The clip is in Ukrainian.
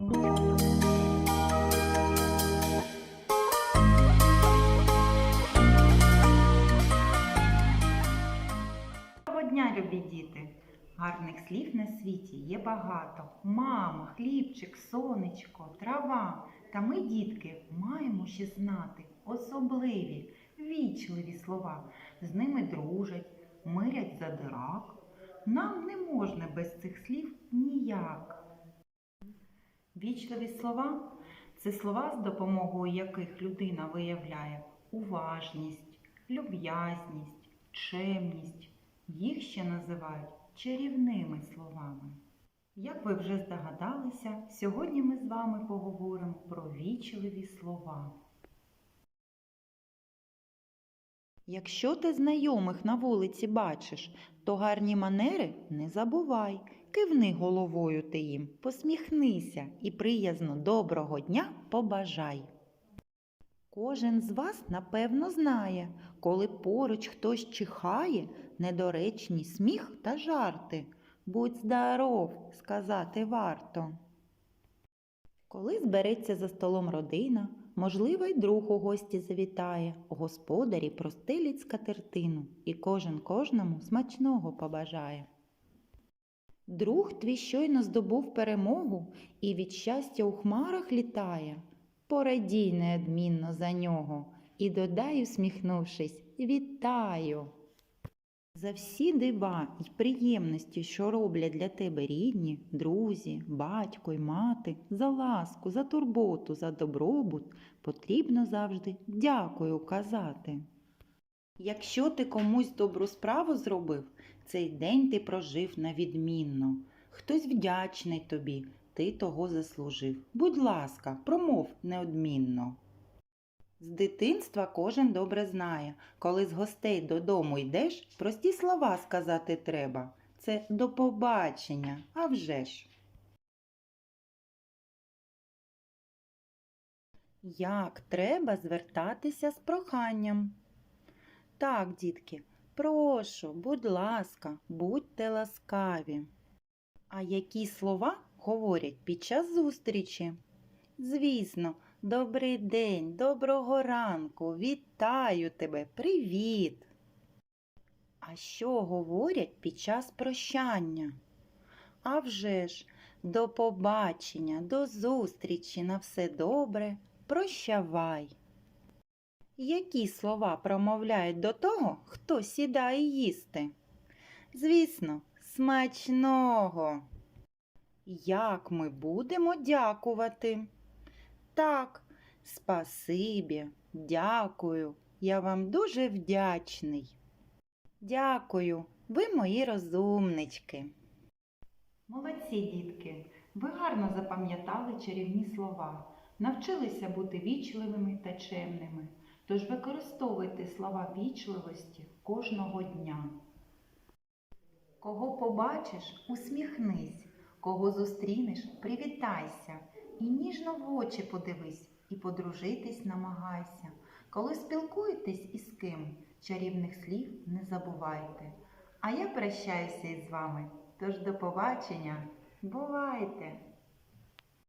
Доброго дня, любі діти! Гарних слів на світі є багато. Мама, хлібчик, сонечко, трава. Та ми, дітки, маємо ще знати особливі, вічливі слова. З ними дружать, мирять задирак. Нам не можна без цих слів ніяк. Вічливі слова це слова, з допомогою яких людина виявляє уважність, люб'язність, чемність. Їх ще називають чарівними словами. Як ви вже здогадалися, сьогодні ми з вами поговоримо про вічливі слова. Якщо ти знайомих на вулиці бачиш, то гарні манери не забувай. Кивни головою ти їм, посміхнися і приязно доброго дня побажай. Кожен з вас, напевно, знає, коли поруч хтось чихає, недоречні сміх та жарти. Будь здоров, сказати варто. Коли збереться за столом родина, можливо, й друг у гості завітає, господарі простиліть скатертину, і кожен кожному смачного побажає. Друг твій щойно здобув перемогу і від щастя у хмарах літає. Порадій неодмінно за нього і додай, усміхнувшись, вітаю. За всі дива й приємності, що роблять для тебе рідні, друзі, батько й мати, за ласку, за турботу, за добробут, потрібно завжди дякую казати. Якщо ти комусь добру справу зробив, цей день ти прожив на відмінно. Хтось вдячний тобі, ти того заслужив. Будь ласка, промов неодмінно. З дитинства кожен добре знає, коли з гостей додому йдеш, прості слова сказати треба. Це до побачення, а вже ж. Як треба звертатися з проханням? Так, дітки, прошу, будь ласка, будьте ласкаві. А які слова говорять під час зустрічі? Звісно, добрий день, доброго ранку, вітаю тебе, привіт. А що говорять під час прощання? А вже ж, до побачення, до зустрічі, на все добре, прощавай. Які слова промовляють до того, хто сідає їсти? Звісно, смачного. Як ми будемо дякувати? Так, спасибі, дякую. Я вам дуже вдячний. Дякую, ви мої розумнички. Молодці, дітки, ви гарно запам'ятали чарівні слова, навчилися бути вічливими та чемними. Тож використовуйте слова вічливості кожного дня. Кого побачиш, усміхнись, кого зустрінеш, привітайся і ніжно в очі подивись і подружитись намагайся. Коли спілкуєтесь із ким, чарівних слів не забувайте. А я прощаюся із вами. Тож до побачення. Бувайте!